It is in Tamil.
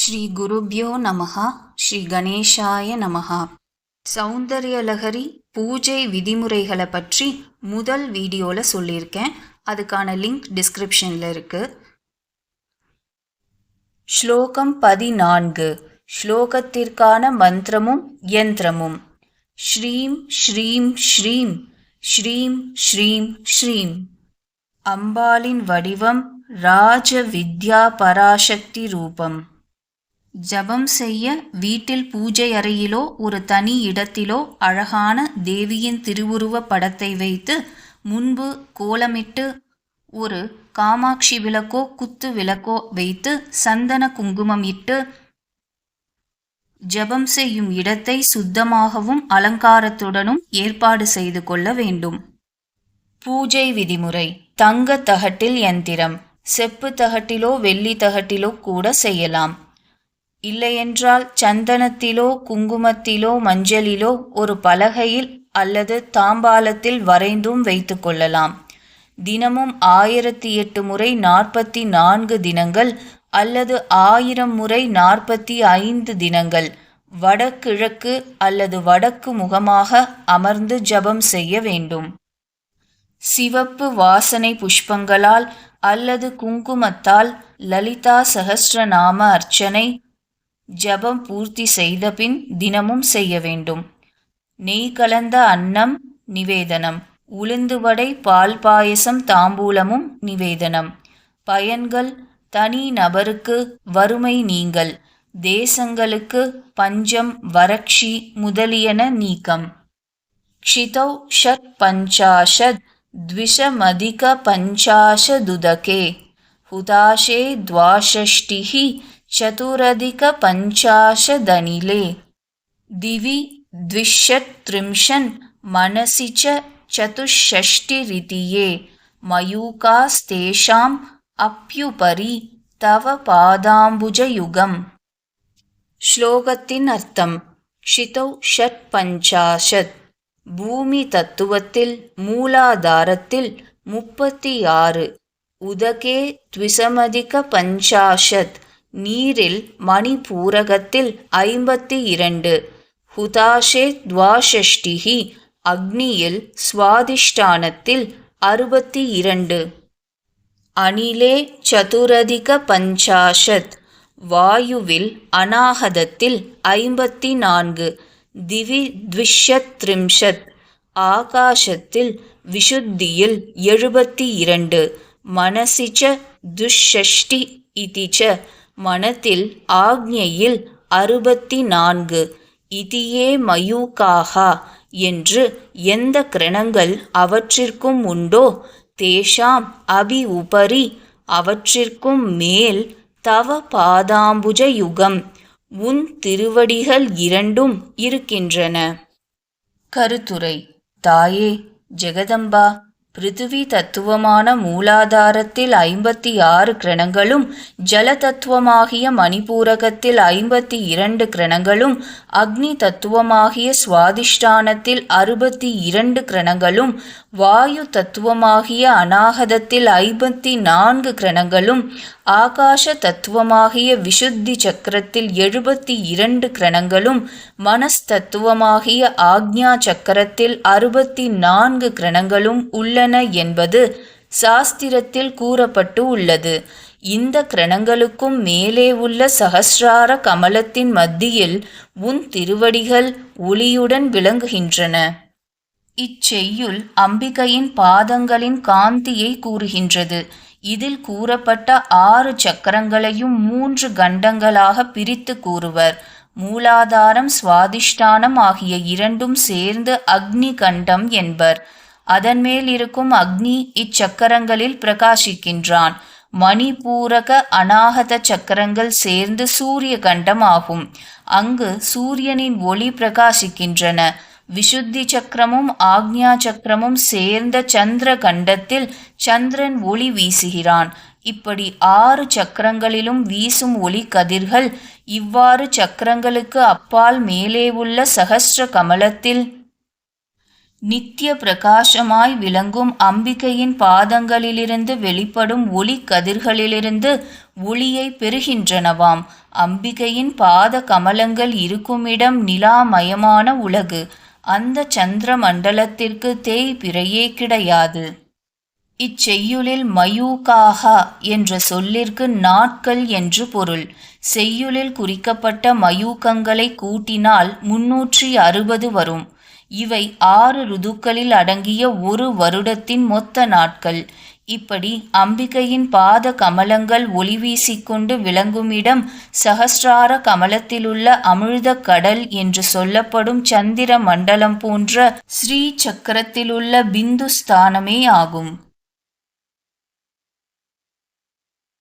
ஸ்ரீ குருப்யோ நமஹா ஸ்ரீ கணேஷாய நமஹா. சௌந்தர்யலகரி பூஜை விதிமுறைகளை பற்றி முதல் வீடியோவில் சொல்லியிருக்கேன். அதுக்கான லிங்க் டிஸ்கிரிப்ஷனில் இருக்குது ஸ்லோகம் பதினான்கு. ஸ்லோகத்திற்கான மந்திரமும் யந்திரமும். ஸ்ரீம் ஸ்ரீம் ஸ்ரீம். ஸ்ரீம் ஸ்ரீம் ஸ்ரீம். அம்பாளின் வடிவம் ராஜ வித்யா பராசக்தி ரூபம். ஜபம் செய்ய வீட்டில் பூஜை அறையிலோ ஒரு தனி இடத்திலோ அழகான தேவியின் திருவுருவ படத்தை வைத்து முன்பு கோலமிட்டு ஒரு காமாட்சி விளக்கோ குத்து விளக்கோ வைத்து சந்தன குங்குமம் இட்டு ஜபம் செய்யும் இடத்தை சுத்தமாகவும் அலங்காரத்துடனும் ஏற்பாடு செய்து கொள்ள வேண்டும். பூஜை விதிமுறை. தங்க தகட்டில் யந்திரம் செப்பு தகட்டிலோ வெள்ளி தகட்டிலோ கூட செய்யலாம். இல்லையென்றால் சந்தனத்திலோ குங்குமத்திலோ மஞ்சளிலோ ஒரு பலகையில் அல்லது தாம்பாலத்தில் வரைந்தும் வைத்து கொள்ளலாம். தினமும் ஆயிரத்தி எட்டு முறை நாற்பத்தி நான்கு தினங்கள் அல்லது ஆயிரம் முறை நாற்பத்தி ஐந்து தினங்கள் வடகிழக்கு அல்லது வடக்கு முகமாக அமர்ந்து ஜபம் செய்ய வேண்டும். சிவப்பு வாசனை புஷ்பங்களால் அல்லது குங்குமத்தால் லலிதா சகஸ்ரநாம அர்ச்சனை ஜபம் பூர்த்தி செய்தபின் தினமும் செய்ய வேண்டும் நெய் கலந்த அன்னம் நிவேதனம் உளுந்து வடை பால் பாயசம் தாம்பூலமும் நிவேதனம் பயன்கள் தனி நபருக்கு வறுமை நீங்கல் தேசங்களுக்கு பஞ்சம் வறட்சி முதலியன நீக்கம் क्षितौ षट्पञ्चाशद् द्विषमधिकपञ्चाशदुदके हुताशे द्वाषष्टिः चतुरधिकपञ्चाशदनिले। दिवि द्विषत्त्रिंशन् मनसि च चतुष्षष्टिरितिये। मयूकास्तेषाम् अप्युपरि तव पादाम्बुजयुगम्। श्लोकतिनर्थं क्षितौ षट्पञ्चाशत्। भूमितत्त्वति मूलाधारतिल् मुप्पत्या उदके द्विसमधिकपञ्चाशत्। நீரில் மணிபூரகத்தில் ஐம்பத்தி இரண்டு ஹுதாஷே துவாஷஷ்டிகி அக்னியில் சுவாதிஷ்டானத்தில் அறுபத்தி இரண்டு அணிலே சதுரதிக பஞ்சாஷத் வாயுவில் அநாகதத்தில் ஐம்பத்தி நான்கு திவி த்விஷத்ரிம்ஷத் ஆகாசத்தில் விஷுத்தியில் எழுபத்தி இரண்டு மனசிச்ச துஷஷ்டி இதிச்ச மனத்தில் ஆக்ஞையில் அறுபத்தி நான்கு இதியே மயூகாகா. என்று எந்த கிரணங்கள் அவற்றிற்கும் உண்டோ? தேஷாம் அபி உபரி அவற்றிற்கும் மேல் தவ பாதாம்புஜ யுகம். உன் திருவடிகள் இரண்டும் இருக்கின்றன. கருத்துரை. தாயே ஜெகதம்பா. பிருத்திவி தத்துவமான மூலாதாரத்தில் ஐம்பத்தி ஆறு கிரணங்களும் ஜல தத்துவமாகிய மணிபூரகத்தில் ஐம்பத்தி இரண்டு கிரணங்களும் அக்னி தத்துவமாகிய சுவாதிஷ்டானத்தில் அறுபத்தி இரண்டு கிரணங்களும் வாயு தத்துவமாகிய அநாகதத்தில் ஐம்பத்தி நான்கு கிரணங்களும் ஆகாஷ தத்துவமாகிய விஷுத்தி சக்கரத்தில் எழுபத்தி இரண்டு கிரணங்களும் மனஸ் தத்துவமாகிய ஆக்ஞா சக்கரத்தில் அறுபத்தி நான்கு கிரணங்களும் உள்ளன என்பது சாஸ்திரத்தில் கூறப்பட்டு உள்ளது. இந்த கிரணங்களுக்கும் மேலே உள்ள சகசிரார கமலத்தின் மத்தியில் உன் திருவடிகள் ஒளியுடன் விளங்குகின்றன. இச்செய்யுள் அம்பிகையின் பாதங்களின் காந்தியை கூறுகின்றது. இதில் கூறப்பட்ட ஆறு சக்கரங்களையும் மூன்று கண்டங்களாக பிரித்து கூறுவர். மூலாதாரம் சுவாதிஷ்டானம் ஆகிய இரண்டும் சேர்ந்து அக்னி கண்டம் என்பர். அதன்மேல் இருக்கும் அக்னி இச்சக்கரங்களில் பிரகாசிக்கின்றான். மணிபூரக அநாகத சக்கரங்கள் சேர்ந்து சூரிய கண்டம் ஆகும் அங்கு சூரியனின் ஒளி பிரகாசிக்கின்றன. விஷுத்தி சக்கரமும் ஆக்ஞா சக்கரமும் சேர்ந்த சந்திர கண்டத்தில் சந்திரன் ஒளி வீசுகிறான். இப்படி ஆறு சக்கரங்களிலும் வீசும் ஒளி கதிர்கள் இவ்வாறு சக்கரங்களுக்கு அப்பால் மேலே உள்ள சகஸ்ர கமலத்தில் நித்திய பிரகாசமாய் விளங்கும் அம்பிகையின் பாதங்களிலிருந்து வெளிப்படும் ஒளி கதிர்களிலிருந்து ஒளியை பெறுகின்றனவாம். அம்பிகையின் பாத கமலங்கள் இருக்குமிடம் நிலாமயமான உலகு. அந்த சந்திர மண்டலத்திற்கு தேய்பிறையே கிடையாது. இச்செய்யுளில் மயூகாகா என்ற சொல்லிற்கு நாட்கள் என்று பொருள். செய்யுளில் குறிக்கப்பட்ட மயூகங்களை கூட்டினால் முன்னூற்றி அறுபது வரும். இவை ஆறு ருதுக்களில் அடங்கிய ஒரு வருடத்தின் மொத்த நாட்கள். இப்படி அம்பிகையின் பாத கமலங்கள் ஒளி வீசிக்கொண்டு விளங்குமிடம் சகஸ்ரார கமலத்திலுள்ள அமிழ்த கடல் என்று சொல்லப்படும் சந்திர மண்டலம் போன்ற ஸ்ரீ சக்கரத்திலுள்ள பிந்து ஸ்தானமே ஆகும்.